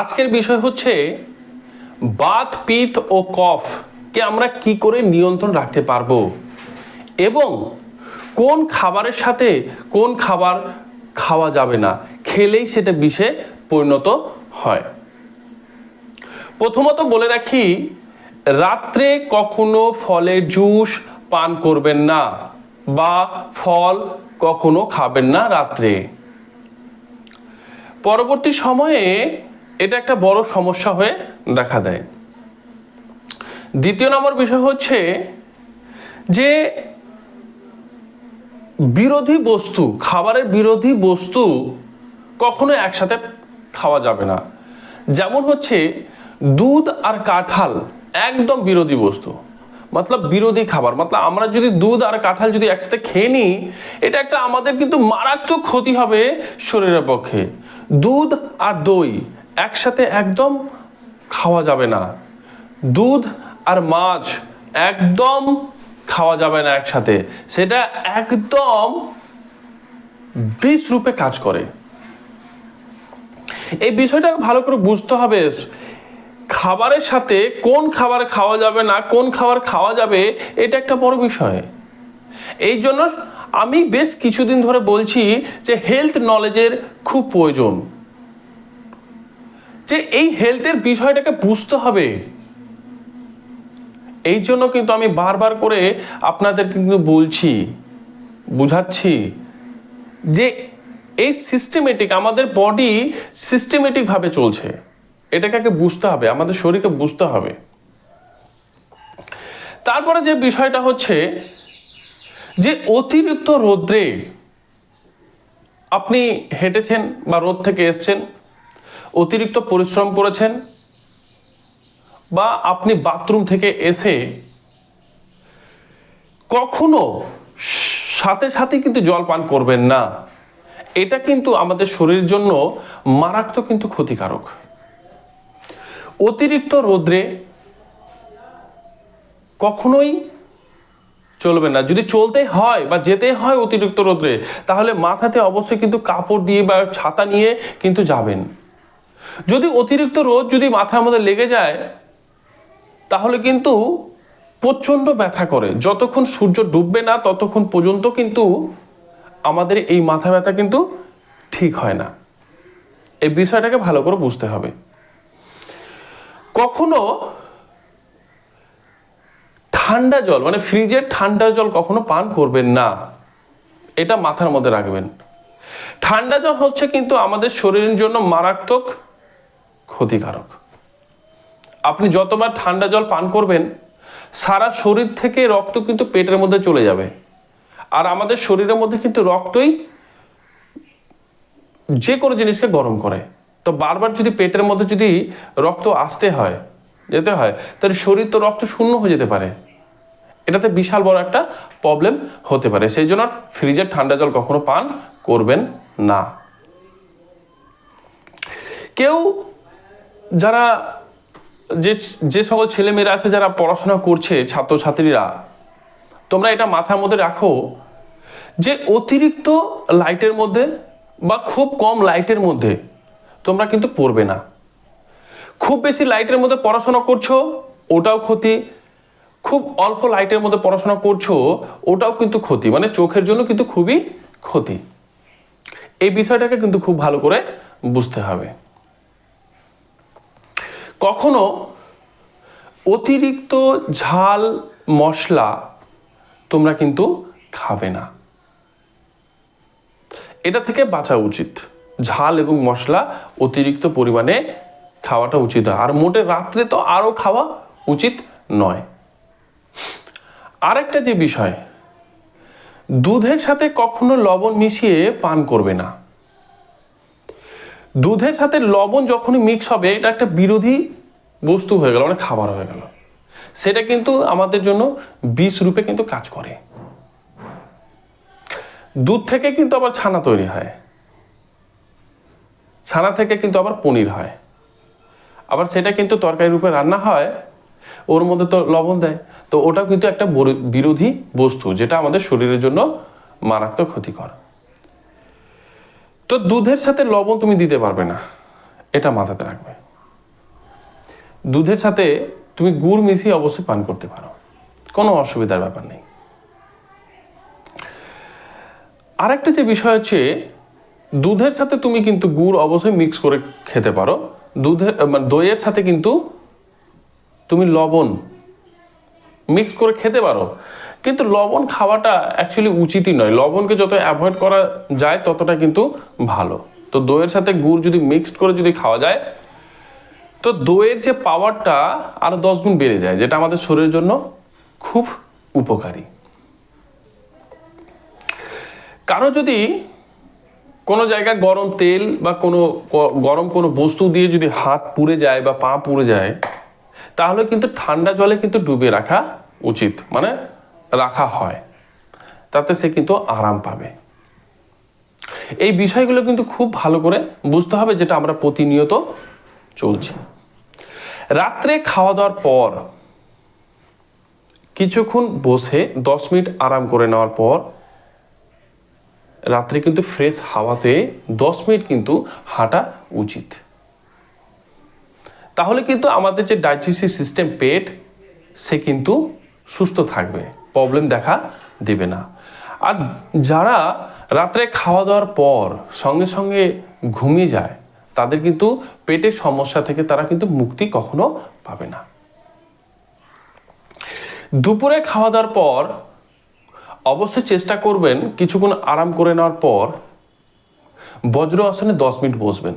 আজকের বিষয় হচ্ছে, বাত, পিত ও কফ কে আমরা কি করে নিয়ন্ত্রণ রাখতে পারব? এবং কোন খাবারের সাথে কোন খাবার খাওয়া যাবে না, খেলেই সেটা বিষে পরিণত হয়। প্রথমত বলে রাখি, রাত্রে কখনো ফলের জুস পান করবেন না বা ফল কখনো খাবেন না রাত্রে। পরবর্তী সময়ে এটা একটা বড় সমস্যা হয়ে দেখা দেয়। দ্বিতীয় নম্বর বিষয় হচ্ছে যে বিরোধী বস্তু, খাবারের বিরোধী বস্তু কখনো একসাথে খাওয়া যাবে না। যেমন হচ্ছে দুধ আর কাঁঠাল একদম বিরোধী বস্তু। মতলব বিরোধী খাবার। মতলব আমরা যদি দুধ আর কাঁঠাল যদি একসাথে খেয়ে নিই, এটা একটা আমাদের কিন্তু মারাত্মক ক্ষতি হবে শরীরের পক্ষে। দুধ আর দই একসাথে একদম খাওয়া যাবে না। দুধ আর মাছ একদম খাওয়া যাবে না একসাথে। সেটা একদম বিষ রূপে কাজ করে। এই বিষয়টা ভালো করে বুঝতে হবে। খাবারের সাথে কোন খাবার খাওয়া যাবে না, কোন খাবার খাওয়া যাবে, এটা একটা বড় বিষয়। এই জন্য আমি বেশ কিছুদিন ধরে বলছি যে হেলথ নলেজের খুব প্রয়োজন। যে এই হেলথের বিষয়টাকে বুঝতে হবে। এই জন্য কিন্তু আমি বারবার করে আপনাদের কিন্তু বলছি, বুঝাচ্ছি যে এই সিস্টেমেটিক আমাদের বডি সিস্টেমেটিকভাবে চলছে। এটাকে আগে বুঝতে হবে, আমাদের শরীরকে বুঝতে হবে। তারপরে যে বিষয়টা হচ্ছে যে অতিরিক্ত রোদ্রে আপনি হেঁটেছেন বা রোদ থেকে এসছেন অতিরিক্ত পরিশ্রম করেছেন বা আপনি বাথরুম থেকে এসে কখনো সাথে সাথে কিন্তু জল পান করবেন না। এটা কিন্তু আমাদের শরীরের জন্য মারাত্মক কিন্তু ক্ষতিকারক। অতিরিক্ত রোদ্রে কখনোই চলবে না। যদি চলতে হয় বা যেতে হয় অতিরিক্ত রোদ্রে, তাহলে মাথাতে অবশ্যই কিন্তু কাপড় দিয়ে বা ছাতা নিয়ে কিন্তু যাবেন। যদি অতিরিক্ত রোদ যদি মাথার মধ্যে লেগে যায়, তাহলে কিন্তু প্রচণ্ড ব্যথা করে। যতক্ষণ সূর্য ডুববে না, ততক্ষণ পর্যন্ত কিন্তু আমাদের এই মাথা ব্যথা কিন্তু ঠিক হয় না। এই বিষয়টাকে ভালো করে বুঝতে হবে। কখনো ঠান্ডা জল মানে ফ্রিজের ঠান্ডা জল কখনো পান করবেন না, এটা মাথার মধ্যে রাখবেন। ঠান্ডা জল হচ্ছে কিন্তু আমাদের শরীরের জন্য মারাত্মক ক্ষতিকারক। আপনি যতবার ঠান্ডা জল পান করবেন, সারা শরীর থেকে রক্ত কিন্তু পেটের মধ্যে চলে যাবে। আর আমাদের শরীরের মধ্যে কিন্তু রক্তই যে কোনো জিনিসকে গরম করে। তো বারবার যদি পেটের মধ্যে যদি রক্ত আসতে হয়, যেতে হয়, তাহলে শরীর তো রক্ত শূন্য হয়ে যেতে পারে। এটাতে বিশাল বড় একটা প্রবলেম হতে পারে। সেই জন্য ফ্রিজের ঠান্ডা জল কখনো পান করবেন না। কেউ যারা যে যে সকল ছেলেমেয়েরা আছে যারা পড়াশোনা করছে, ছাত্রছাত্রীরা, তোমরা এটা মাথার মধ্যে রাখো যে অতিরিক্ত লাইটের মধ্যে বা খুব কম লাইটের মধ্যে তোমরা কিন্তু পড়বে না। খুব বেশি লাইটের মধ্যে পড়াশোনা করছ, ওটাও ক্ষতি। খুব অল্প লাইটের মধ্যে পড়াশোনা করছ, ওটাও কিন্তু ক্ষতি। মানে চোখের জন্য কিন্তু খুবই ক্ষতি। এই বিষয়টাকে কিন্তু খুব ভালো করে বুঝতে হবে। কখনো অতিরিক্ত ঝাল মশলা তোমরা কিন্তু খাবে না। এটা থেকে বাঁচা উচিত। ঝাল এবং মশলা অতিরিক্ত পরিমাণে খাওয়াটা উচিত হয় আর মোটে রাত্রে তো আরও খাওয়া উচিত নয়। আরেকটা যে বিষয়, দুধের সাথে কখনো লবণ মিশিয়ে পান করবে না। দুধের সাথে লবণ যখনই মিক্স হবে, এটা একটা বিরোধী বস্তু হয়ে গেল মানে খাবার হয়ে গেল। সেটা কিন্তু আমাদের জন্য বিষ রূপে কিন্তু কাজ করে। দুধ থেকে কিন্তু আবার ছানা তৈরি হয়। ছানা থেকে কিন্তু আবার পনির হয়। আবার সেটা কিন্তু তরকারি রূপে রান্না হয়, ওর মধ্যে তো লবণ দেয়। তো ওটা কিন্তু একটা বিরোধী বস্তু, যেটা আমাদের শরীরের জন্য মারাত্মক ক্ষতিকর। তো দুধের সাথে লবণ তুমি দিতে পারবে না। এটা মাথাতে রাখবে। দুধের সাথে তুমি গুড় মিশিয়ে অবশ্যই পান করতে পারো। কোনো অসুবিধার ব্যাপার নেই। আরেকটা যে বিষয় হচ্ছে, দুধের সাথে তুমি কিন্তু গুড় অবশ্যই মিক্স করে খেতে পারো। দুধের মানে দইয়ের সাথে কিন্তু তুমি লবণ মিক্স করে খেতে পারো। কিন্তু লবণ খাওয়াটা অ্যাকচুয়ালি উচিতই নয়। লবণকে যত অ্যাভয়েড করা যায়, ততটা কিন্তু ভালো। তো দইয়ের সাথে গুড় যদি মিক্সড করে যদি খাওয়া যায়, তো দইয়ের যে পাওয়ারটা আরও দশ গুণ বেড়ে যায়, যেটা আমাদের শরীরের জন্য খুব উপকারী। কারও যদি কোনো জায়গায় গরম তেল বা কোনো গরম কোনো বস্তু দিয়ে যদি হাত পুড়ে যায় বা পা পুড়ে যায়, তাহলে কিন্তু ঠান্ডা জলে কিন্তু ডুবে রাখা উচিত। মানে রাখা হয়, তাতে সে কিন্তু আরাম পাবে। এই বিষয়গুলো কিন্তু খুব ভালো করে বুঝতে হবে যেটা আমরা প্রতিনিয়ত চলছি। রাত্রে খাওয়া দাওয়ার পর কিছুক্ষণ বসে দশ মিনিট আরাম করে নেওয়ার পর রাত্রে কিন্তু ফ্রেশ হাওয়াতে দশ মিনিট কিন্তু হাঁটা উচিত। তাহলে কিন্তু আমাদের যে ডাইজেস্টিভ সিস্টেম পেট, সে কিন্তু সুস্থ থাকবে। প্রবলেম দেখা দেবে না। আর যারা রাত্রে খাওয়া দাওয়ার পর সঙ্গে সঙ্গে ঘুমিয়ে যায়, তাদের কিন্তু পেটের সমস্যা থেকে তারা কিন্তু মুক্তি কখনো পাবে না। দুপুরে খাওয়া দাওয়ার পর অবশ্যই চেষ্টা করবেন কিছুক্ষণ আরাম করে নেওয়ার পর বজ্র আসনে দশ মিনিট বসবেন।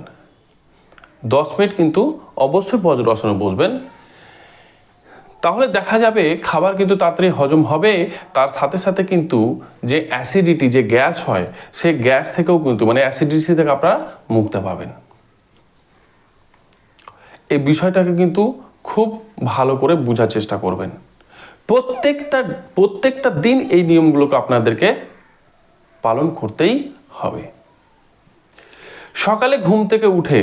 দশ মিনিট কিন্তু অবশ্যই বজ্র আসনে বসবেন। তাহলে দেখা যাবে খাবার কিন্তু তাড়াতাড়ি হজম হবে, তার সাথে সাথে কিন্তু যে অ্যাসিডিটি যে গ্যাস হয় সেই গ্যাস থেকেও কিন্তু মানে অ্যাসিডিটি থেকে আপনারা মুক্তি পাবেন। এই বিষয়টাকে কিন্তু খুব ভালো করে বোঝার চেষ্টা করবেন। প্রত্যেকটা প্রত্যেকটা দিন এই নিয়মগুলোকে আপনাদেরকে পালন করতেই হবে। সকালে ঘুম থেকে উঠে,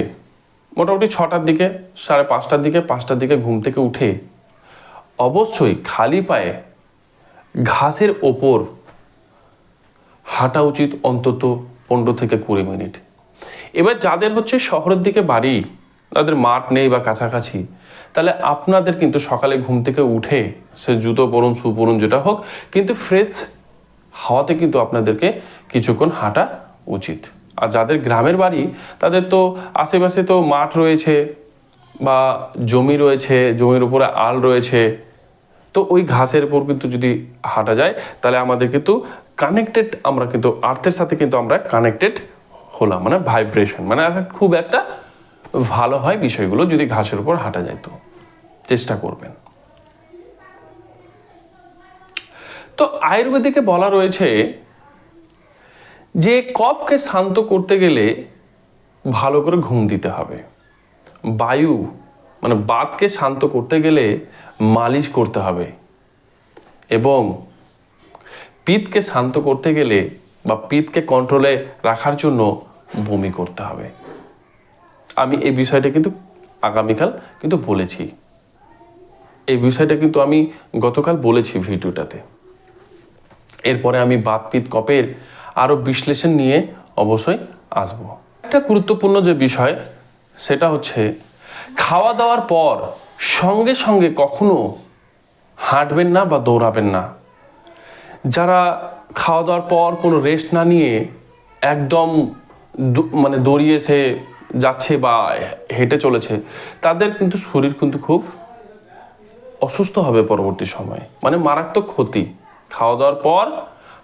মোটামুটি ছটার দিকে, সাড়ে পাঁচটার দিকে পাঁচটার দিকে ঘুম থেকে উঠে অবশ্যই খালি পায়ে ঘাসের ওপর হাঁটা উচিত অন্তত পনেরো থেকে কুড়ি মিনিট। এবার যাদের হচ্ছে শহরের দিকে বাড়ি, তাদের মাঠ নেই বা কাছাকাছি, তাহলে আপনাদের কিন্তু সকালে ঘুম থেকে উঠে সে জুতো পরুন, শু পরুন, যেটা হোক, কিন্তু ফ্রেশ হাওয়াতে কিন্তু আপনাদেরকে কিছুক্ষণ হাঁটা উচিত। আর যাদের গ্রামের বাড়ি, তাদের তো আশেপাশে তো মাঠ রয়েছে বা জমি রয়েছে, জমির উপরে আল রয়েছে তো ওই ঘাসের উপর কিন্তু যদি হাঁটা যায়, তাহলে আমাদের কিন্তু কানেক্টেড আমরা কিন্তু আর্থের সাথে কিন্তু আমরা কানেক্টেড হলাম মানে ভাইব্রেশন মানে খুব একটা ভালো হয় বিষয়গুলো যদি ঘাসের উপর হাঁটা যায় তো। চেষ্টা করবেন। তো আয়ুর্বেদিকে বলা রয়েছে যে কফকে শান্ত করতে গেলে ভালো করে ঘুম দিতে হবে। বায়ু মানে বাতকে শান্ত করতে গেলে মালিশ করতে হবে। এবং পিত্তকে শান্ত করতে গেলে বা পিত্তকে কন্ট্রোলে রাখার জন্য বমি করতে হবে। আমি এই বিষয়টা কিন্তু আগামীকাল কিন্তু বলেছি। এই বিষয়টা কিন্তু আমি গতকাল বলেছি ভিডিওটাতে। এরপরে আমি বাত পিত কপের আরও বিশ্লেষণ নিয়ে অবশ্যই আসব। একটা গুরুত্বপূর্ণ যে বিষয়, সেটা হচ্ছে খাওয়া দাওয়ার পর সঙ্গে সঙ্গে কখনো হাঁটবেন না বা দৌড়াবেন না। যারা খাওয়া দাওয়ার পর কোনো রেস্ট না নিয়ে একদম মানে দৌড়িয়ে সে যাচ্ছে বা হেঁটে চলেছে, তাদের কিন্তু শরীর কিন্তু খুব অসুস্থ হবে পরবর্তী সময়ে। মানে মারাত্মক ক্ষতি। খাওয়া দাওয়ার পর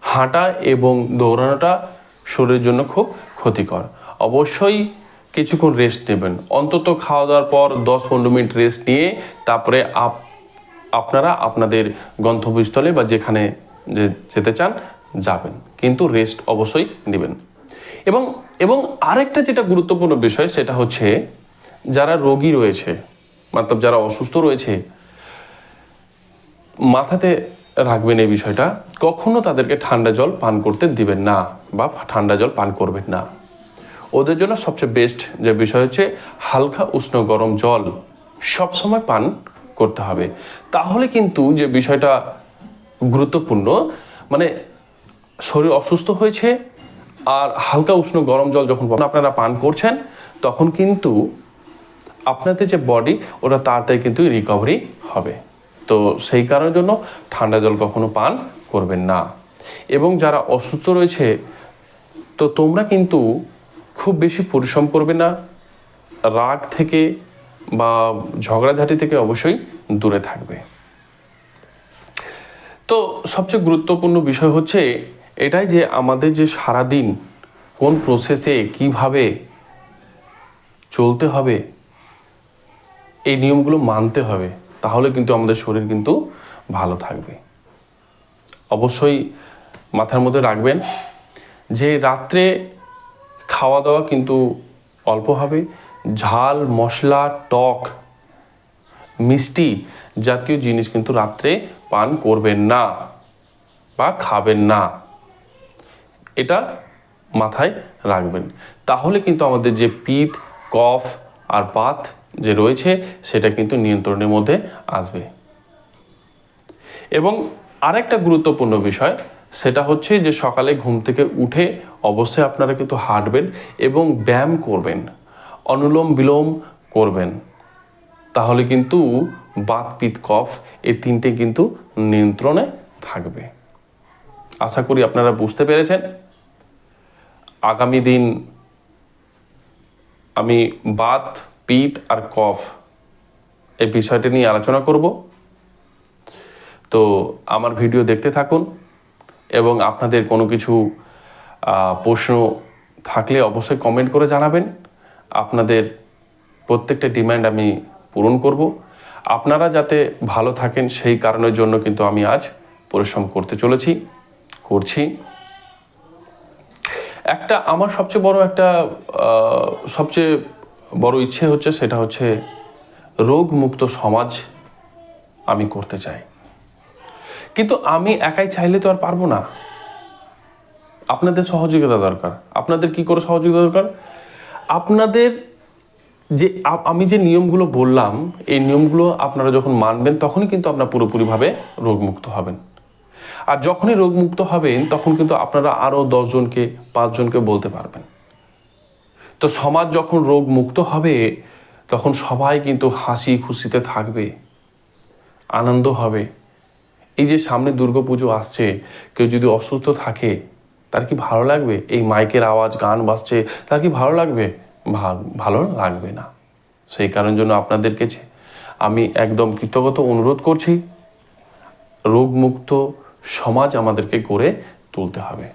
হাঁটা এবং দৌড়ানোটা শরীরের জন্য খুব ক্ষতিকর। অবশ্যই কিছুক্ষণ রেস্ট নেবেন। অন্তত খাওয়া দাওয়ার পর দশ পনেরো মিনিট রেস্ট নিয়ে তারপরে আপ আপনারা আপনাদের গন্তব্যস্থলে বা যেখানে যে যেতে চান যাবেন। কিন্তু রেস্ট অবশ্যই নেবেন। এবং এবং আরেকটা যেটা গুরুত্বপূর্ণ বিষয় সেটা হচ্ছে যারা রোগী রয়েছে মাত্র যারা অসুস্থ রয়েছে, মাথাতে রাখবেন এই বিষয়টা, কখনো তাদেরকে ঠান্ডা জল পান করতে দিবেন না বা ঠান্ডা জল পান করবেন না। ওদের জন্য সবচেয়ে বেস্ট যে বিষয় হচ্ছে হালকা উষ্ণ গরম জল সবসময় পান করতে হবে। তাহলে কিন্তু যে বিষয়টা গুরুত্বপূর্ণ মানে শরীর অসুস্থ হয়েছে আর হালকা উষ্ণ গরম জল যখন আপনারা পান করছেন, তখন কিন্তু আপনাদের যে বডি ওটা তাড়াতাড়ি কিন্তু রিকভারি হবে। তো সেই কারণের জন্য ঠান্ডা জল কখনো পান করবেন না। এবং যারা অসুস্থ রয়েছে, তো তোমরা কিন্তু খুব বেশি পরিশ্রম করবে না, রাগ থেকে বা ঝগড়াঝাটি থেকে অবশ্যই দূরে থাকবে। তো সবচেয়ে গুরুত্বপূর্ণ বিষয় হচ্ছে এটাই যে আমাদের যে সারাদিন কোন প্রসেসে কীভাবে চলতে হবে, এই নিয়মগুলো মানতে হবে, তাহলে কিন্তু আমাদের শরীর কিন্তু ভালো থাকবে। অবশ্যই মাথার মধ্যে রাখবেন যে রাত্রে খাওয়া দাওয়া কিন্তু অল্প হবে। ঝাল, মশলা, টক, মিষ্টি জাতীয় জিনিস কিন্তু রাত্রে পান করবেন না বা খাবেন না। এটা মাথায় রাখবেন। তাহলে কিন্তু আমাদের যে পিত, কফ আর বাত যে রয়েছে, সেটা কিন্তু নিয়ন্ত্রণের মধ্যে আসবে। এবং আরেকটা গুরুত্বপূর্ণ বিষয় সেটা হচ্ছে যে সকালে ঘুম থেকে উঠে অবশ্যই আপনারা কিন্তু হাঁটবেন এবং ব্যায়াম করবেন, অনুলোম বিলোম করবেন। তাহলে কিন্তু বাত, পিত, কফ এই তিনটে কিন্তু নিয়ন্ত্রণে থাকবে। আশা করি আপনারা বুঝতে পেরেছেন। আগামী দিন আমি বাত, পিত আর কফ এই বিষয়টি নিয়ে আলোচনা করব। তো আমার ভিডিও দেখতে থাকুন। এবং আপনাদের কোনো কিছু প্রশ্ন থাকলে অবশ্যই কমেন্ট করে জানাবেন। আপনাদের প্রত্যেকটা ডিমান্ড আমি পূরণ করব। আপনারা যাতে ভালো থাকেন সেই কারণের জন্য কিন্তু আমি আজ পরিশ্রম করতে চলেছি, করছি। একটা আমার সবচেয়ে বড় একটা সবচেয়ে বড় ইচ্ছে হচ্ছে সেটা হচ্ছে রোগমুক্ত সমাজ আমি করতে চাই। কিন্তু আমি একাই চাইলে তো আর পারব না। আপনাদের সহযোগিতা দরকার। আপনাদের কি করে সহযোগিতা দরকার? আপনাদের যে আমি যে নিয়মগুলো বললাম, এই নিয়মগুলো আপনারা যখন মানবেন, তখনই কিন্তু আপনারা পুরোপুরিভাবে রোগমুক্ত হবেন। আর যখনই রোগমুক্ত হবেন, তখন কিন্তু আপনারা আরও দশজনকে, পাঁচজনকে বলতে পারবেন। তো সমাজ যখন রোগ মুক্ত হবে, তখন সবাই কিন্তু হাসি খুশিতে থাকবে, আনন্দ হবে। এই যে সামনে দুর্গাপুজো আসছে, কেউ যদি অসুস্থ থাকে, তার কি ভালো লাগবে? এই মাইকের আওয়াজ, গান বাজছে, তার কি ভালো লাগবে? ভালো লাগবে না। সেই কারণের জন্য আপনাদেরকে আমি একদম কৃতজ্ঞত অনুরোধ করছি, রোগমুক্ত সমাজ আমাদেরকে গড়ে তুলতে হবে।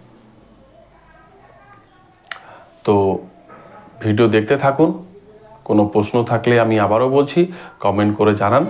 তো ভিডিও দেখতে থাকুন, কোনো প্রশ্ন থাকলে আমি আবারও বলছি, কমেন্ট করে জানান।